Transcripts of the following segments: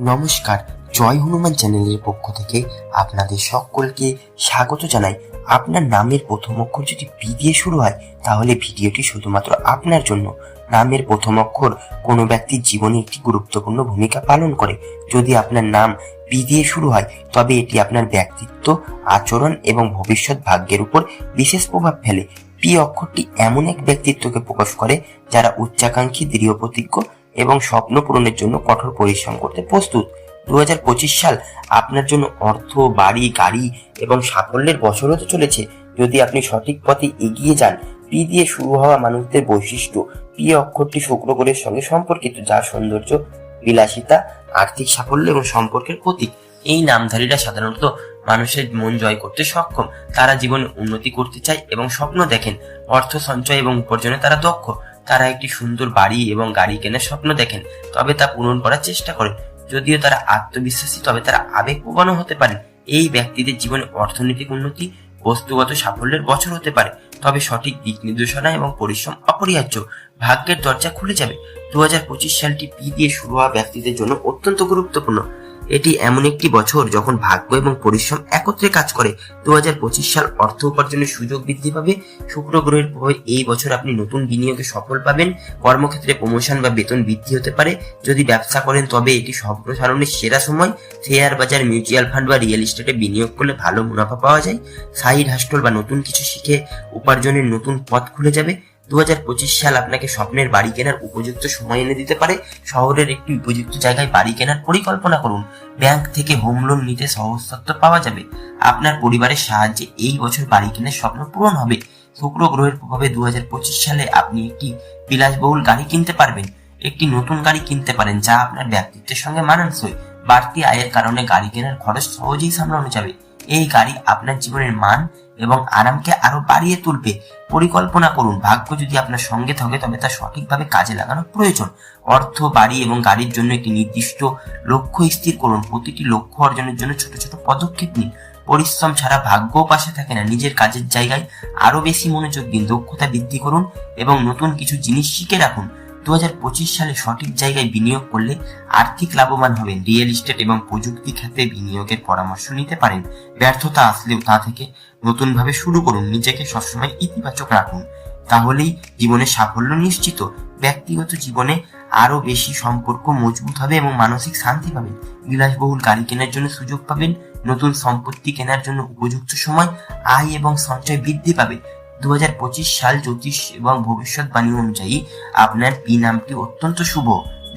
নমস্কার, জয় হনুমান চ্যানেলের পক্ষ থেকে আপনাদের সকলকে স্বাগত জানাই। আপনার নামের প্রথম অক্ষর যদি পি দিয়ে শুরু হয়, তাহলে ভিডিওটি শুধুমাত্র আপনার জন্য। নামের প্রথম অক্ষর কোনো ব্যক্তির জীবনে একটি গুরুত্বপূর্ণ ভূমিকা পালন করে। যদি আপনার নাম পি দিয়ে শুরু হয়, তবে এটি আপনার ব্যক্তিত্ব, আচরণ এবং ভবিষ্যৎ ভাগ্যের উপর বিশেষ প্রভাব ফেলে। পি অক্ষরটি এমন এক ব্যক্তিত্বকে প্রকাশ করে, যারা উচ্চাকাঙ্ক্ষী দৃঢ় প্রতিজ্ঞ এবং স্বপ্ন পূরণের জন্য কঠোর পরিশ্রম করতে প্রস্তুত। দু হাজার পঁচিশ সাল আপনার জন্য অর্থ, বাড়ি, গাড়ি এবং সাফল্যের বছর হতে চলেছে। যদি আপনি সঠিক পথে এগিয়ে যান, পি দিয়ে শুরু হওয়া মানুষদের বৈশিষ্ট্য, পি অক্ষরটি শুক্র গ্রহের সঙ্গে সম্পর্কিত যার সৌন্দর্য, বিলাসিতা, আর্থিক সাফল্য এবং সম্পর্কের প্রতীক। এই নামধারীরা সাধারণত মানুষের মন জয় করতে সক্ষম। তারা জীবনে উন্নতি করতে চায় এবং স্বপ্ন দেখেন। অর্থ সঞ্চয় এবং উপার্জনে তারা দক্ষ। তারা একটি সুন্দর বাড়ি এবং গাড়ি কেনার স্বপ্ন দেখেন, তবে তা পূরণ করার চেষ্টা করেন। যদিও তারা আত্মবিশ্বাসী, তবে তারা আবেগপ্রবণও হতে পারেন। এই ব্যক্তিদের জীবনে অর্থনৈতিক উন্নতি, বস্তুগত সাফল্যের বছর হতে পারে। তবে সঠিক দিক নির্দেশনা এবং পরিশ্রম অপরিহার্য। ভাগ্যের দরজা খুলে যাবে। দু হাজার পঁচিশ সালটি পি দিয়ে শুরু হওয়া ব্যক্তিদের জন্য অত্যন্ত গুরুত্বপূর্ণ। এটি এমন একটি বছর যখন ভাগ্য এবং পরিশ্রম একত্রে কাজ করে। দু হাজার পঁচিশ সাল অর্থ উপার্জনের সুযোগ বৃদ্ধি পাবে। শুক্র গ্রহের প্রভাবে এই বছর আপনি নতুন বিনিয়োগে সফল পাবেন। কর্মক্ষেত্রে প্রমোশন বা বেতন বৃদ্ধি হতে পারে। যদি ব্যবসা করেন, তবে এটি সম্প্রসারণের সেরা সময়। শেয়ার বাজার, মিউচুয়াল ফান্ড বা রিয়েল এস্টেটে বিনিয়োগ করলে ভালো মুনাফা পাওয়া যায়। সাইড হাস্টল বা নতুন কিছু শিখে উপার্জনের নতুন পথ খুলে যাবে। দু হাজার পঁচিশ সাল আপনাকে স্বপ্নের বাড়ি কেনার উপযুক্ত সময় এনে দিতে পারে। শহরের একটি উপযুক্ত জায়গায় বাড়ি কেনার পরিকল্পনা করুন। ব্যাংক থেকে হোম লোন নিতে সহজতত্ত্ব পাওয়া যাবে। আপনার পরিবারের সাহায্যে এই বছর বাড়ি কেনার স্বপ্ন পূরণ হবে। শুক্র গ্রহের প্রভাবে দু হাজার পঁচিশ সালে আপনি একটি বিলাসবহুল গাড়ি কিনতে পারবেন। একটি নতুন গাড়ি কিনতে পারেন যা আপনার ব্যক্তিত্বের সঙ্গে মানানসই। বাড়তি আয়ের কারণে গাড়ি কেনার খরচ সহজেই সামলানো যাবে। এই গাড়ি আপনার জীবনের মান এবং আরামকে আরও বাড়িয়ে তুলবে। পরিকল্পনা করুন, ভাগ্য যদি আপনার সঙ্গে থাকে তবে তা সঠিকভাবে কাজে লাগানো প্রয়োজন। অর্থ, বাড়ি এবং গাড়ির জন্য একটি নির্দিষ্ট লক্ষ্য স্থির করুন। প্রতিটি লক্ষ্য অর্জনের জন্য ছোট ছোট পদক্ষেপ নিন। পরিশ্রম ছাড়া ভাগ্যও পাশে থাকে না। নিজের কাজের জায়গায় আরও বেশি মনোযোগ দিন, দক্ষতা বৃদ্ধি করুন এবং নতুন কিছু জিনিস শিখে রাখুন। দু হাজার পঁচিশ সালে সঠিক জায়গায় বিনিয়োগ করলে আর্থিক লাভবান হবেন রিয়েল এস্টেট এবং প্রযুক্তি খাতে বিনিয়োগের পরামর্শ নিতে পারেন। ব্যর্থতা আসলেও তা থেকে নতুনভাবে শুরু করুন, নিজেকে সবসময় ইতিবাচক রাখুন। তাহলেই জীবনে সাফল্য নিশ্চিত, ব্যক্তিগত জীবনে আরও বেশি সম্পর্ক মজবুত হবে এবং মানসিক শান্তি পাবেন। বিলাসবহুল গাড়ি কেনার জন্য সুযোগ পাবেন, নতুন সম্পত্তি কেনার জন্য উপযুক্ত সময়, আয় এবং সঞ্চয় বৃদ্ধি পাবে। দু হাজার পঁচিশ সাল জ্যোতিষ এবং ভবিষ্যৎবাণী অনুযায়ী আপনার পি নামটি অত্যন্ত শুভ।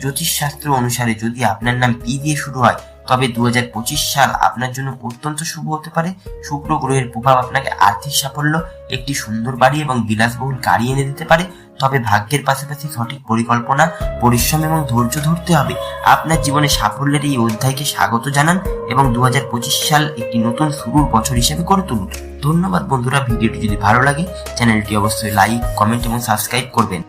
জ্যোতিষশাস্ত্র অনুসারে যদি আপনার নাম পি দিয়ে শুরু হয়, তবে দু হাজার পঁচিশ সাল আপনার জন্য অত্যন্ত শুভ হতে পারে। শুক্র গ্রহের প্রভাব আপনাকে আর্থিক সাফল্য, একটি সুন্দর বাড়ি এবং বিলাসবহুল গাড়ি এনে দিতে পারে। তবে ভাগ্যের পাশাপাশি সঠিক পরিকল্পনা, পরিশ্রম এবং ধৈর্য ধরতে হবে। আপনার জীবনে সাফল্যের এই অধ্যায়কে স্বাগত জানান এবং দু হাজার পঁচিশ সাল একটি নতুন শুরুর বছর হিসেবে করে তুলুন। ধন্যবাদ বন্ধুরা, ভিডিওটি যদি ভালো লাগে, চ্যানেলটি অবশ্যই লাইক, কমেন্ট এবং সাবস্ক্রাইব করবেন।